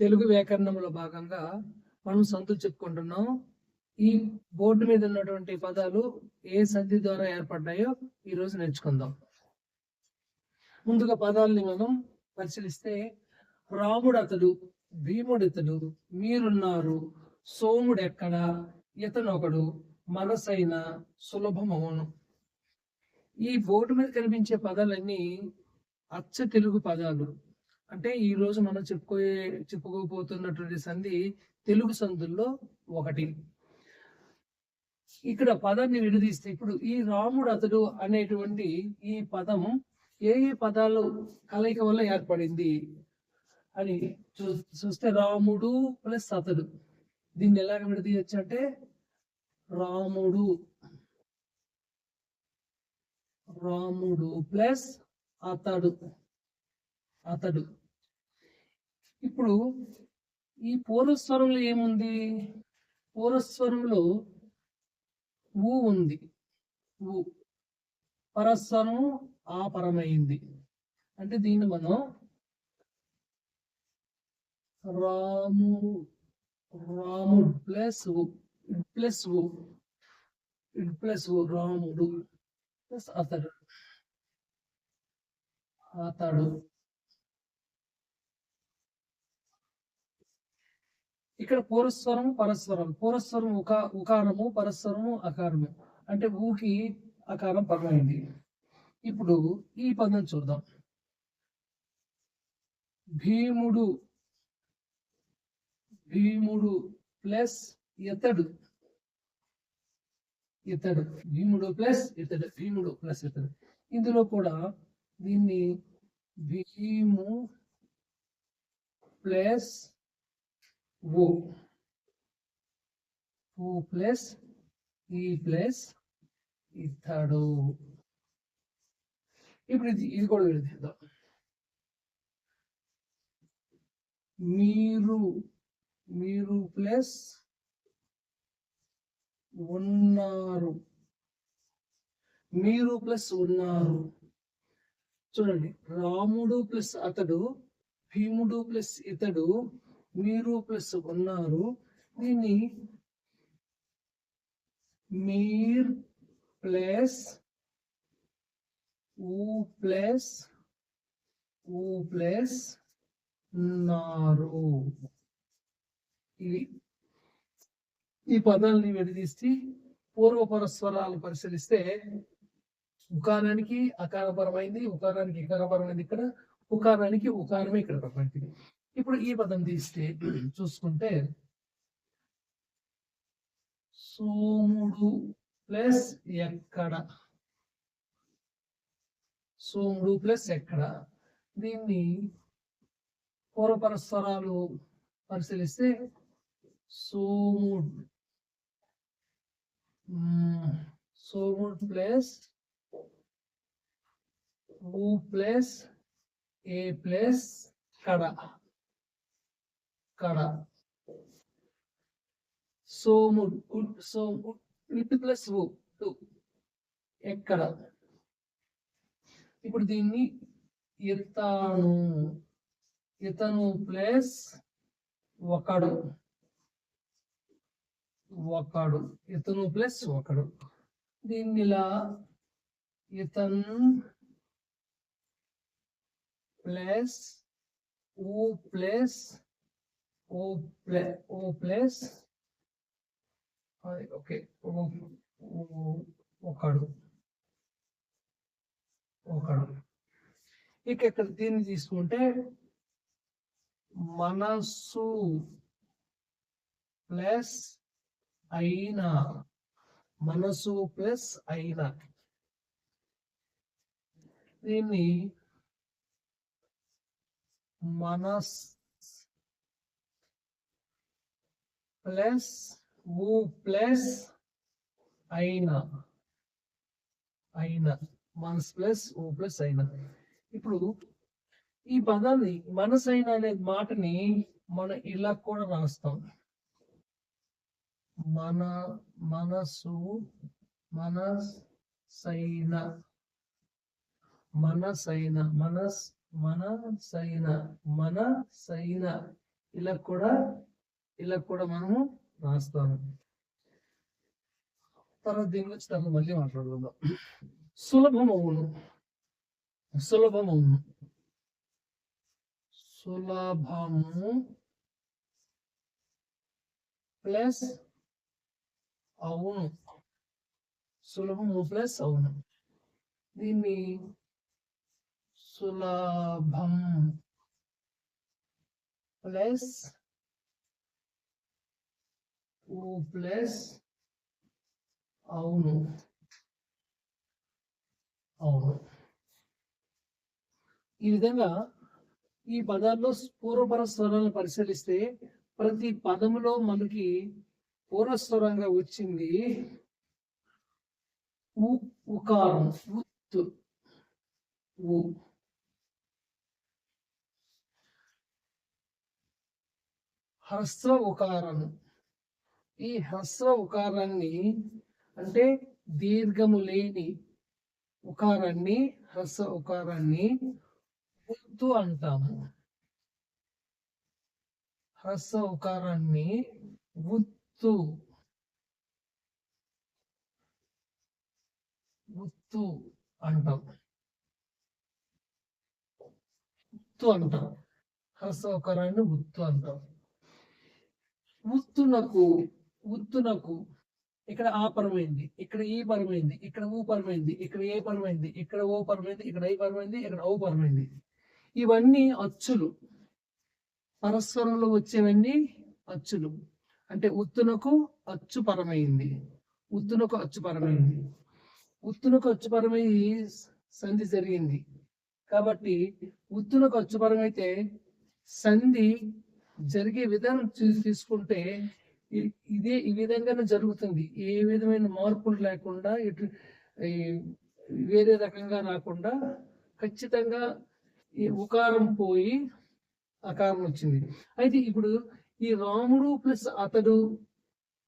తెలుగు వ్యాకరణంలో భాగంగా మనం సంతులు చెప్పుకుంటున్నాం. ఈ బోర్డు మీద ఉన్నటువంటి పదాలు ఏ సంధి ద్వారా ఏర్పడ్డాయో ఈ రోజు నేర్చుకుందాం. ముందుగా పదాలని మనం పరిశీలిస్తే రాముడు అతడు భీముడు ఇతడు మీరున్నారు సోముడు ఎక్కడ ఇతనొకడు మనసైన సులభమవును. ఈ బోర్డు మీద కనిపించే పదాలన్నీ అచ్చ తెలుగు పదాలు. అంటే ఈ రోజు మనం చెప్పుకోయే చెప్పుకోబోతున్నటువంటి సంధి తెలుగు సంధుల్లో ఒకటి. ఇక్కడ పదాన్ని విడదీస్తే ఇప్పుడు ఈ రాముడు అతడు అనేటువంటి ఈ పదం ఏ ఏ పదాలు కలయిక వల్ల ఏర్పడింది అని చూ చూస్తే రాముడు ప్లస్ అతడు. దీన్ని ఎలాగ విడదీయచ్చు అంటే రాముడు రాముడు ప్లస్ అతడు అతడు. ఇప్పుడు ఈ పూర్వస్వరంలో ఏముంది? పూర్వస్వరంలో ఊ ఉంది. ఊ. పరస్వరం ఆపరమైంది అంటే దీన్ని మనం రాము రాముడు ప్లస్ ఇడ్ ప్లస్ ఊ ప్లస్ ఓ రాముడు ప్లస్ అతడు. అతడు. ఇక్కడ పూర్వస్వరం పరస్వరం పూరస్వరం ఉక ఉకారము పరస్వరము అకారము అంటే ఊకి అకారం పదమైంది ఇప్పుడు ఈ పదం చూద్దాం. భీముడు భీముడు ప్లస్ ఇతడు ఇతడు భీముడు ప్లస్ ఇతడు భీముడు ప్లస్ ఇతడు ఇందులో కూడా దీన్ని Bheem plus O O plus E plus ఇతడు. ఇప్పుడు ఇది ఇది కూడా విడదీద్దాం మీరు మీరు ప్లస్ ఉన్నారు. మీరు ప్లస్ ఉన్నారు. చూడండి రాముడు ప్లస్ అతడు భీముడు ప్లస్ ఇతడు మీరు ప్లస్ ఉన్నారు దీన్ని మీర్ ప్లస్ ఊ ప్లస్ ఊ ప్లస్ ఉన్నారు ఇవి ఈ పదాలని విడదీస్తే పూర్వపరస్వరాలు పరిశీలిస్తే ఉకారానికి అకారపరమైంది ఉకారానికి ఇకారపరమైంది ఇక్కడ ఉకారానికి ఉకారమే ఇక్కడ పరమైంది ఇప్పుడు ఈ పదం తీస్తే చూసుకుంటే సోముడు ప్లస్ ఎక్కడ? సోముడు ప్లస్ ఎక్కడ? దీన్ని పూర్వపరస్వరాలు పరిశీలిస్తే సోముడు. సోముడు ప్లస్ ఊ ప్లస్ ఏ ప్లస్ కడ. కడ సోముడు ఉడ్ సోము ఇట్ ప్లస్ టు. ఎక్కడ? ఇప్పుడు దీన్ని ఇతను ఇతను ప్లస్ ఒకడు. ఒకడు. ఇతను ప్లస్ ఒకడు. దీన్ని ఇలా ఇతను plus O plus O play O plus okay ఒకడు ఒకడు ఇక ఇక్కడ దీన్ని తీసుకుంటే మనస్సు ప్లస్ అయినా మనసు ప్లస్ అయినా దీన్ని మనస్ ప్లస్ ఊ ప్లస్ అయినా. అయినా. మనస్ ప్లస్ ఓ ప్లస్ అయినా. ఇప్పుడు ఈ పదాన్ని మనసైన అనే మాటని మనం ఇలా కూడా రాస్తాం. మన మనసు మనసైన. మనసైన మనస్ మనసైన మనసైన. ఇలా కూడా ఇలా కూడా మనము రాస్తాము. తర్వాత దీని గురించి తర్వాత మళ్ళీ మాట్లాడుకుందాం. సులభం అవును సులభం అవును సులభము ప్లస్ అవును. సులభము ప్లస్ అవును. దీన్ని సులభం ప్లస్ టూ ప్లస్ అవును. అవును. ఈ విధంగా ఈ పదాల్లో పూర్వపర స్వరాలను పరిశీలిస్తే ప్రతి పదములో మనకి పూర్వస్వరంగా వచ్చింది ఉకారం ఉత్ ఉ హ్రస్వ ఉకారం. ఈ హ్రస్వ ఉకారాన్ని అంటే దీర్ఘము లేని ఉకారాన్ని హ్రస్వ ఉకారాన్ని ఉర్దు అంటాము. హ్రస్వ ఉకారాన్ని ఉత్తు ఉత్తు అంటాం. ఉత్తు అంటాం. హ్రస్వ ఉకారాన్ని ఉత్తు అంటాం. ఉత్తునకు ఉత్తునకు ఇక్కడ ఆ పరమైంది ఇక్కడ ఈ పరమైంది ఇక్కడ ఊ పరమైంది ఇక్కడ ఏ పరమైంది ఇక్కడ ఓ పరమైంది ఇక్కడ ఐ పరమైంది ఇక్కడ ఓ పరమైంది. ఇవన్నీ అచ్చులు. పరస్పరంలో వచ్చేవన్నీ అచ్చులు. అంటే ఉత్తునకు అచ్చు పరమైంది. ఉత్తునకు అచ్చు పరమైంది. ఉత్తునకు అచ్చు పరమై సంధి జరిగింది. కాబట్టి ఉత్తునకు అచ్చు పరమైతే సంధి జరిగే విధానం తీసుకుంటే ఇదే ఈ విధంగానే జరుగుతుంది. ఏ విధమైన మార్పులు లేకుండా ఇటు వేరే రకంగా రాకుండా ఖచ్చితంగా ఈ ఉకారం పోయి అకారం వచ్చింది. అయితే ఇప్పుడు ఈ రాముడు ప్లస్ అతడు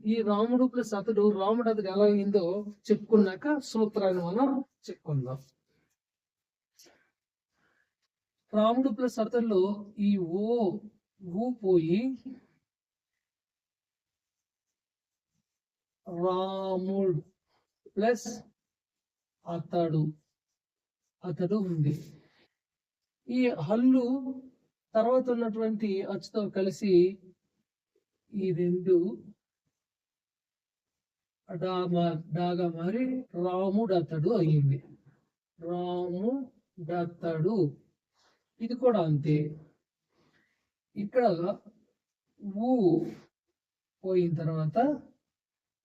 ఈ రాముడు ప్లస్ అతడు రాముడు అతడు ఎలా అయిందో చెప్పుకున్నాక సూత్రాన్ని మనం చెప్పుకుందాం. రాముడు ప్లస్ అతడులో ఈ ఓ ఊ పోయి రాముడు ప్లస్ అతడు. అతడు ఉంది. ఈ హల్లు తర్వాత ఉన్నటువంటి అచ్చుతో కలిసి ఈ రెండు డా డాగా మారి రాముడు అతడు అయ్యింది. రాము అతడు ఇది కూడా అంతే. ఇక్కడ ఊ పోయిన తర్వాత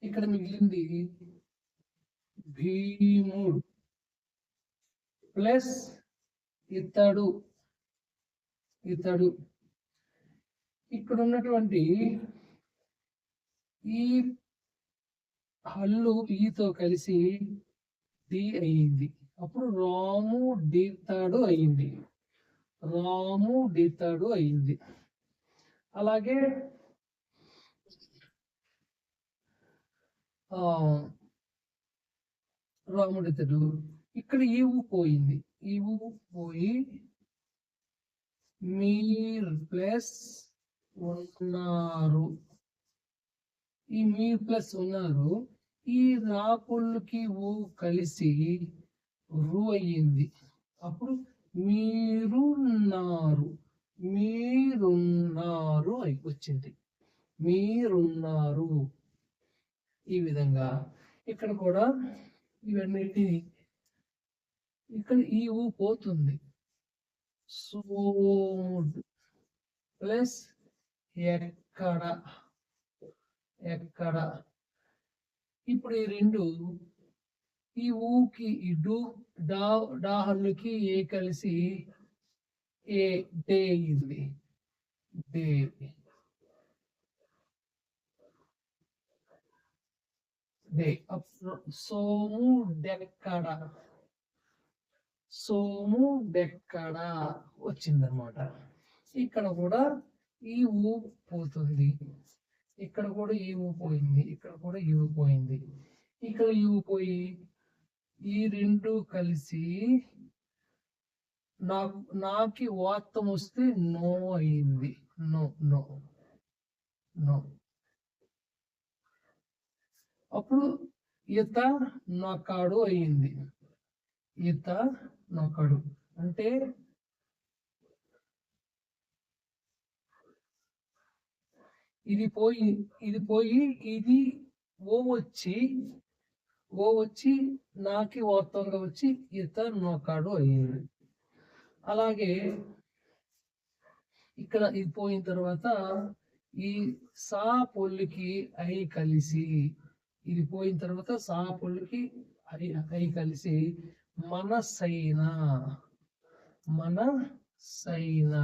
ఇక్కడ మిగిలింది భీముడు ప్లస్ ఇతడు. ఇతడు. ఇక్కడ ఉన్నటువంటి ఈ హల్లు ఈతో కలిసి డి అయ్యింది. అప్పుడు రాము డీర్తాడు అయ్యింది. రాము డీతాడు అయ్యింది. అలాగే రాముడితడు ఇక్కడ ఈవు పోయింది. ఈవు పోయి మీరు ప్లస్ ఉన్నారు. ఈ మీరు ప్లస్ ఉన్నారు. ఈ రాపుళ్ళకి ఊ కలిసి రు అయ్యింది. అప్పుడు మీరున్నారు. మీరున్నారు అయి వచ్చింది. మీరున్నారు. ఈ విధంగా. ఇక్కడ కూడా ఇవన్నిటిని ఇక్కడ ఈ ఊ పోతుంది. సోముడు ప్లస్ ఎక్కడ? ఎక్కడ? ఇప్పుడు ఈ రెండు ఈ ఊకి ఈ డూ డా డాహల్లుకి ఏ కలిసి? ఏ డే ఇది. డే డే అప్పుడు సోము డెక్కడ. సోము డెక్కడ వచ్చిందనమాట ఇక్కడ కూడా ఈ ఊ పోతుంది. ఇక్కడ కూడా ఈ ఊ పోయింది. ఇక్కడ కూడా ఈ ఊ పోయింది. ఇక్కడ ఈ ఊ పోయి ఈ రెండు కలిసి నాకు నాకి వార్తం వస్తే నో అయింది. No no. నో. అప్పుడు ఈత నొక్కాడు అయ్యింది. ఈత నొక్కడు. అంటే ఇది పోయి ఇది పోయి ఇది ఓ వచ్చి ఓ వచ్చి నాకి వాస్తవంగా వచ్చి ఈత నొక్కాడు అయ్యింది. అలాగే ఇక్కడ ఇది పోయిన తర్వాత ఈ సా పొల్లికి ఐ కలిసి ఇది పోయిన తర్వాత సాపులకి పొల్లికి అవి కలిసి మన సైన మన సైన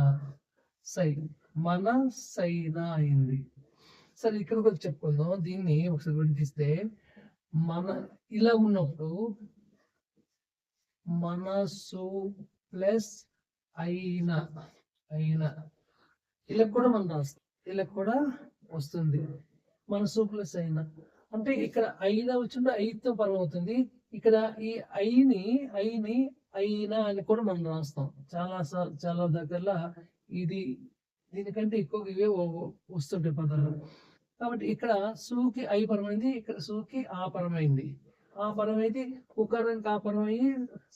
సై మన సైన అయింది. సరే ఇక్కడ కూడా చెప్పుకుందాం. దీన్ని ఒకసారి విడిపిస్తే మన ఇలా ఉన్నప్పుడు మనసు ప్లస్ అయిన అయిన ఇలా కూడా మనం రాస్తాం. ఇలా కూడా వస్తుంది. మనసు ప్లస్ అయినా. అంటే ఇక్కడ అయిన వచ్చింటే ఐతో పరం అవుతుంది. ఇక్కడ ఈ ఐని ఐని అయినా అని కూడా మనం రాస్తాం. చాలా చాలా దగ్గరలో ఇది దీనికంటే ఎక్కువ ఇవే వస్తుంటాయి పదాలు. కాబట్టి ఇక్కడ సూకి ఐ పరమైంది ఇక్కడ సూకి ఆ పరమైంది ఆ పరమైంది ఉకారానికి ఆ పరమయ్యి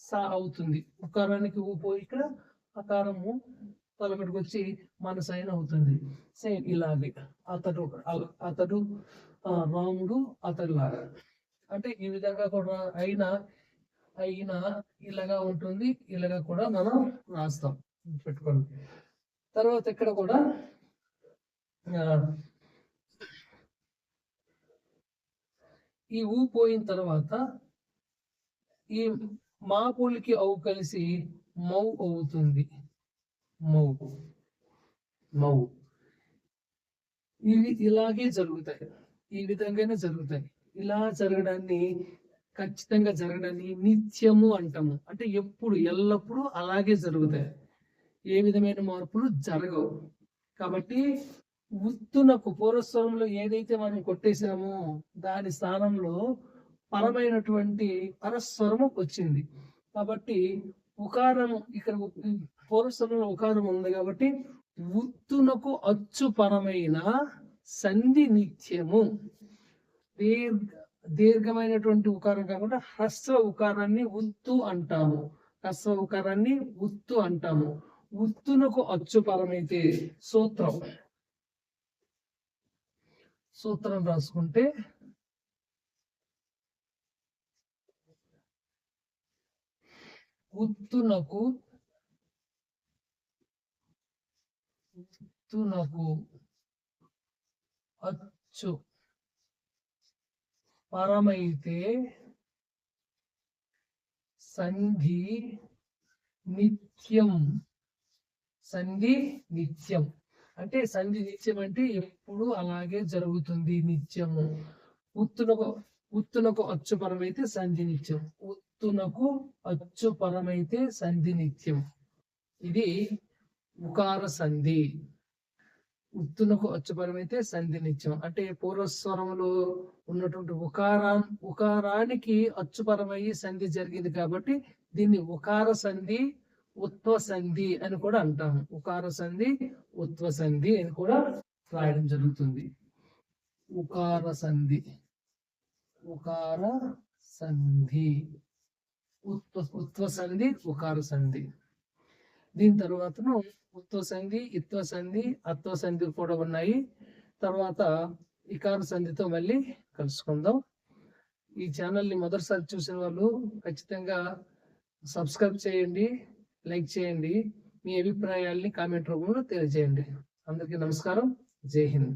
సా అవుతుంది. ఉకారానికి ఊ పోయి ఇక్కడ అకారము పలకటికి వచ్చి మనసైన అవుతుంది. సేమ్ ఇలాగే. అతడు అతడు రాముడు అతడిలాగా అంటే ఈ విధంగా కూడా అయినా అయినా ఇలాగా ఉంటుంది ఇలాగా కూడా మనం రాస్తాం. పెట్టుకోండి తర్వాత ఇక్కడ కూడా ఈ ఊ పోయిన తర్వాత ఈ మా మాపులకి అవు కలిసి మౌ అవుతుంది. మౌ. మౌ. ఇవి ఇలాగే జరుగుతాయి. ఈ విధంగానే జరుగుతాయి. ఇలా జరగడాన్ని ఖచ్చితంగా జరగడాన్ని నిత్యము అంటాము. అంటే ఎప్పుడు ఎల్లప్పుడూ అలాగే జరుగుతాయి. ఏ విధమైన మార్పులు జరగవు. కాబట్టి ఉత్తునకు పూర్వస్వరంలో ఏదైతే మనం కొట్టేసామో దాని స్థానంలో పరమైనటువంటి పరస్వరము వచ్చింది. కాబట్టి ఉకారము ఇక్కడ పూర్వస్వరంలో ఉకారం ఉంది కాబట్టి ఉత్తునకు అచ్చు పరమైన సంధి నిత్యము. దీర్ఘ దీర్ఘమైనటువంటి ఉకారం కాకుండా హ్రస్వ ఉకారాన్ని ఉత్తు అంటాము. హ్రస్వ ఉకారాన్ని ఉత్తు అంటాము. ఉత్తునకు అచ్చుపరమైతే సూత్రం. సూత్రం రాసుకుంటే ఉత్తునకు ఉత్తునకు అచ్చు పరమైతే సంధి నిత్యం. సంధి నిత్యం. అంటే సంధి నిత్యం అంటే ఎప్పుడు అలాగే జరుగుతుంది నిత్యము ఉత్తునకు ఉత్తునకు అచ్చు పరమైతే సంధి నిత్యం. ఉత్తునకు అచ్చు పరమైతే సంధి నిత్యం. ఇది ఉకార సంధి. ఉత్తునకు అచ్చుపరమైతే సంధి నిత్యం. అంటే పూర్వస్వరంలో ఉన్నటువంటి ఉకారా ఉకారానికి అచ్చుపరమయ్యి సంధి జరిగింది కాబట్టి దీన్ని ఉకార సంధి ఉత్వ సంధి అని కూడా అంటాము ఉకార సంధి ఉత్వ సంధి అని కూడా రాయడం జరుగుతుంది. ఉకార సంధి. ఉకార సంధి. ఉత్వ ఉత్వ సంధి ఉకార సంధి. దీని తర్వాతను ఉత్వ సంధి ఇత్వ సంధి అత్వ సంధి కూడా ఉన్నాయి. తర్వాత ఇకార సంధితో మళ్ళీ కలుసుకుందాం. ఈ ఛానల్ని మొదటిసారి చూసిన వాళ్ళు ఖచ్చితంగా సబ్స్క్రైబ్ చేయండి లైక్ చేయండి. మీ అభిప్రాయాల్ని కామెంట్ రూపంలో తెలియజేయండి. అందరికీ నమస్కారం. జై హింద్.